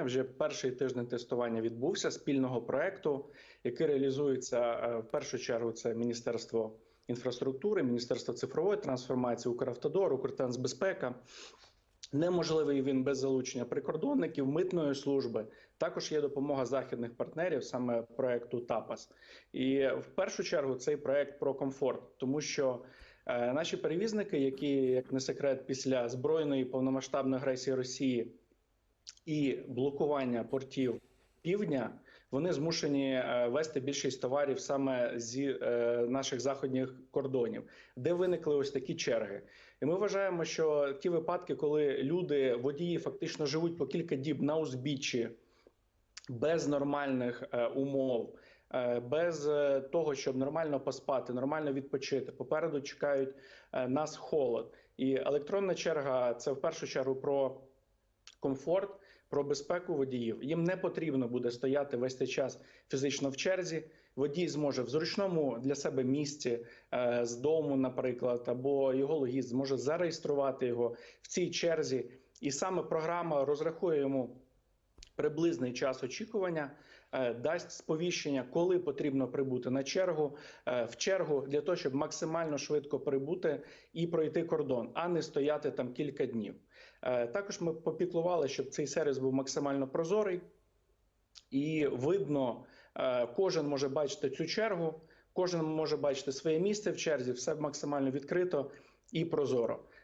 Вже перший тиждень тестування відбувся спільного проекту, який реалізується е, в першу чергу. Це Міністерство інфраструктури, Міністерство цифрової трансформації, Укравтодор, Укртрансбезпека. Неможливий він без залучення прикордонників, митної служби. Також є допомога західних партнерів, саме проекту ТАПАС. І в першу чергу цей проект про комфорт, тому що е, наші перевізники, які як не секрет, після збройної повномасштабної агресії Росії і блокування портів півдня, вони змушені е, вести більшість товарів саме зі е, наших заходніх кордонів, де виникли ось такі черги. І ми вважаємо, що ті випадки, коли люди, водії, фактично живуть по кілька діб на узбіччі без нормальних е, умов. Без того, щоб нормально поспати, нормально відпочити, попереду чекають нас холод, і електронна черга це в першу чергу про комфорт, про безпеку водіїв. Їм не потрібно буде стояти весь цей час фізично в черзі. Водій зможе в зручному для себе місці е, з дому, наприклад, або його логіст зможе зареєструвати його в цій черзі, і саме програма розрахує йому. Приблизний час очікування е, дасть сповіщення, коли потрібно прибути на чергу е, в чергу для того, щоб максимально швидко прибути і пройти кордон, а не стояти там кілька днів. Е, Також ми попіклували, щоб цей сервіс був максимально прозорий і видно, кожен може бачити цю чергу, кожен може бачити своє місце в черзі, все максимально відкрито і прозоро.